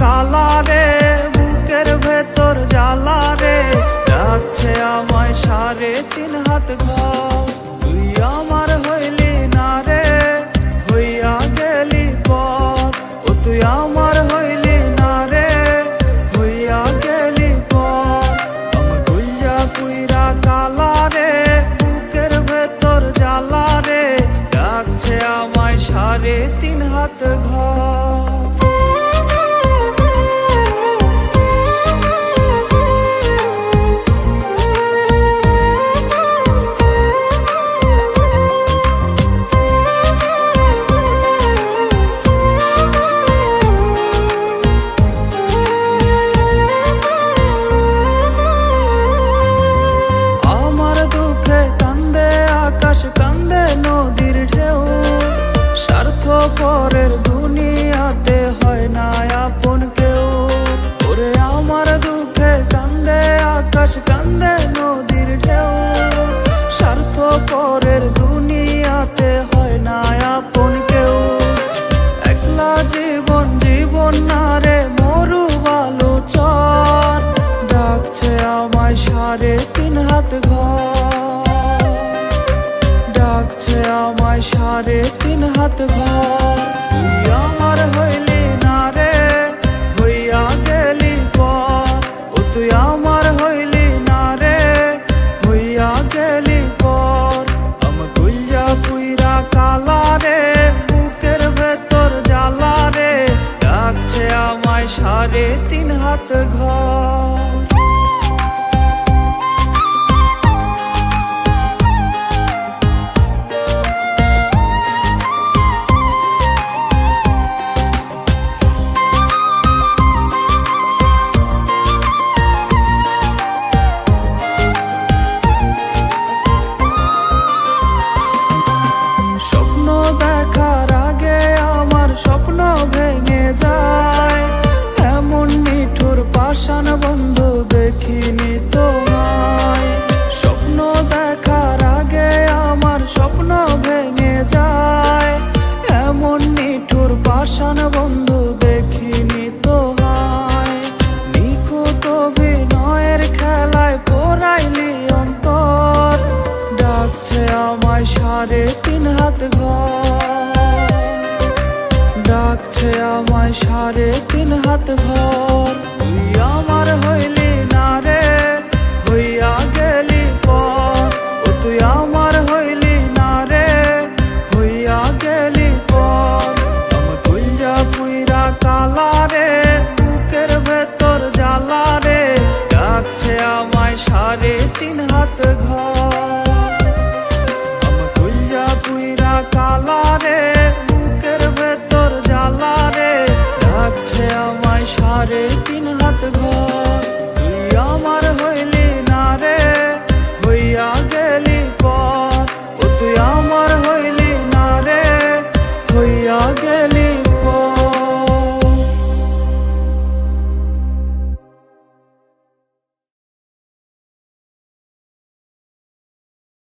কালা রে, বুকের ভেতর জ্বালা রে। ডাকছে আমায় সাড়ে তিন হাত ঘর। তুই আমার হইলি না রে, হইয়া গেলি পর। ও তুই আমার হইলি না রে, হইয়া গেলি পর। আমার কইয়া পুইরা কালা রে, বুকের ভেতর জ্বালা রে। ডাকছে আমায় সাড়ে তিন হাত ঘর। কান্দে নদীর ঢেউ। স্বার্থ পরের দুনিয়াতে হয় না আপন কেউ। একলা জীবন জীবন না রে মরু বালু চর ডাকছে আমায় সাড়ে তিন হাত ঘর। ডাকছে আমায় সাড়ে তিন হাত ঘর। তুই আমার হইলি সাড়ে তিন হাত ঘর। স্বপ্ন দেখার আগে আমার স্বপ্ন ভেঙে যায়। সাড়ে তিন হাত ভর। তুই আমার হইলি না রে, হইয়া গেলি পর। ও তুই আমার হইলি না রে, হইয়া গেলি পর। আমার তুইয়া পুইরা কালা রে, বুকের ভেতর জ্বালা রে। ডাকছে আমায় সাড়ে তিন হাত ঘর। আমার তুইয়া পুইরা কালা রে और